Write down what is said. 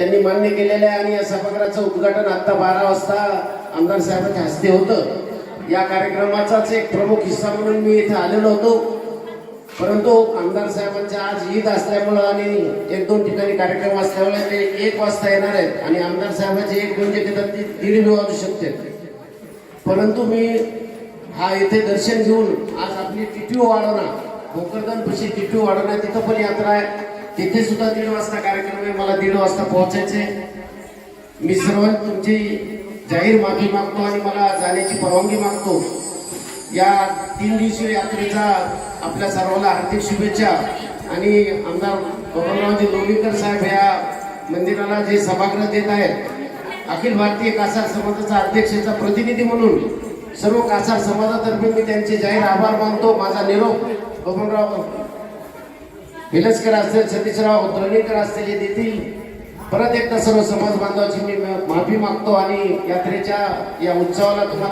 त्यांनी मान्य केलेलं आहे आणि या सभागृहाचं उद्घाटन आता बारा वाजता आमदार साहेबांच्या हस्ते होतं. या कार्यक्रमाचाच एक प्रमुख हिस्सा म्हणून मी इथे आलेलो होतो. परंतु आमदार साहेबांच्या आज ईद असल्यामुळं आणि एक दोन ठिकाणी कार्यक्रम असल्यामुळे ते एक वाजता येणार आहेत आणि आमदार साहेबांचे एक म्हणजे तिथं ती दीड बी वाजू शकते. परंतु मी हा इथे दर्शन घेऊन आज आपली टिटू वाढवणार भोकरदनपशी टिटू वाढवणार तिथं पण यात्रा आहे तिथे सुद्धा दीड वाजता कार्यक्रम आहे. मला दीड वाजता पोहोचायचे मी सर्व तुमची जाहीर माफी मागतो आणि मला जाण्याची परवानगी मागतो. या तीन दिवसीय यात्रेचा आपल्या सर्वांना हार्दिक शुभेच्छा. आणि आमदार बबनरावजी लोणीकर साहेब या मंदिराला जे सभागृह देत आहेत अखिल भारतीय कासार समाजाचा अध्यक्षाचा प्रतिनिधी म्हणून सर्व कासार समाजातर्फे मी त्यांचे जाहीर आभार मानतो. माझा निरोप बबनराव हिलसकर असतील सतीशराव द्रोणीकर असतील हे देतील. परत एकदा सर्व समाज बांधवाची मी माफी मागतो आणि यात्रेच्या या उत्सवाला तुम्हाला